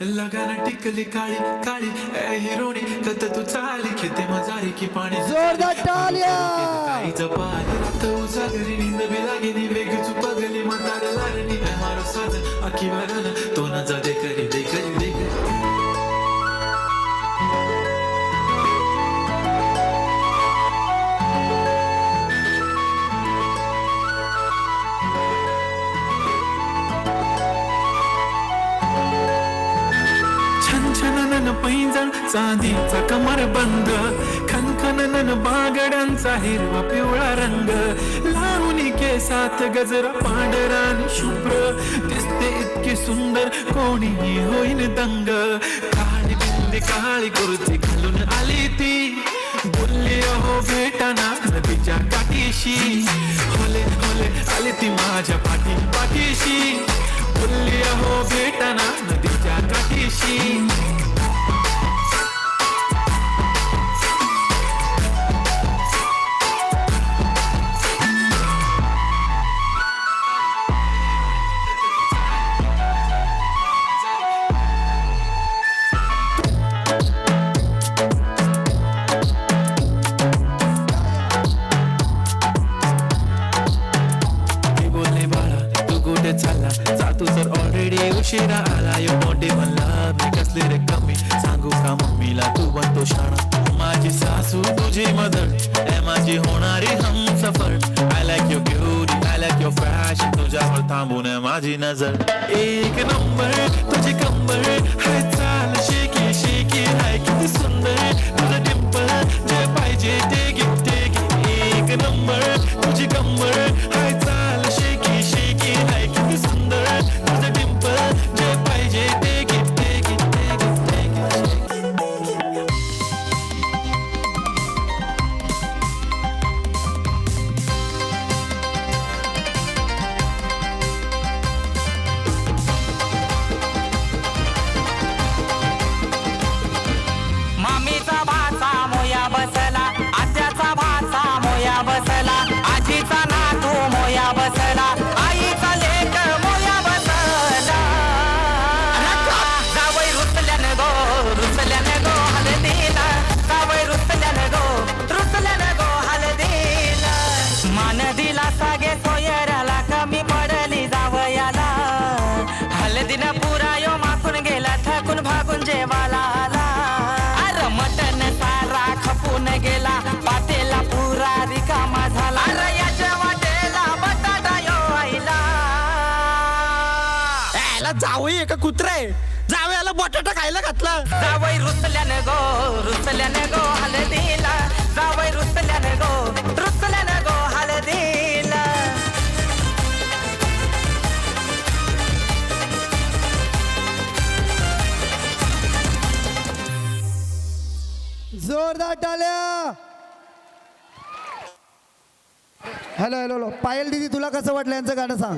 लगाना टिकली काळी काळी ए हिरोणी कत तू चाली खेते मजारी की पाणी जोरदार टाळ्या. काही जपाली रात उजागरी नींद बी लागेनी वेग चुपगली म्हातार लागणी मारो साधन आखी वागन तो न जा दे करी दे करी दे छननन पैंजण चांदीचा कमर बंद. खनखननन बागड्यांचा हिरवा पिवळा रंग. लावणी केसात गजरा पांढरा शुभ्र. दिसते इतकी सुंदर कोणीही होईन दंग. काळी बिल्ली काळी गुरुची घालून आली ती. बोलली अहो भेटाना नदीच्या काठीशी. होले होले आली ती माझ्या पाठी पाठीशी बोलली अहो भेटाना नदीच्या काठीशी. जा तर ऑलरेडी उशिरा आला यो मोठे म्हणला मी कसले रे कमी सांगू का मम्मीला तू बनतो शाणा माझी सासू तुझी मदर. ए माझी होणारी हम सफर. I like your beauty I like your fashion तुझ्यावर थांबून माझी नजर. एक नंबर तुझी कंबर हाय जावई का कुत्रे. जावयाला बटाटा खायला घातला. जावई रुसल्यानं गो रुसल्यानं गो हलदीला जावई रुसल्यानं गो रुसल्यानं गो हलदीला जोरदार टाळ्या हॅलो हॅलो हॅलो. पायल दिदी तुला कसं वाटलं यांचं गाणं सांग.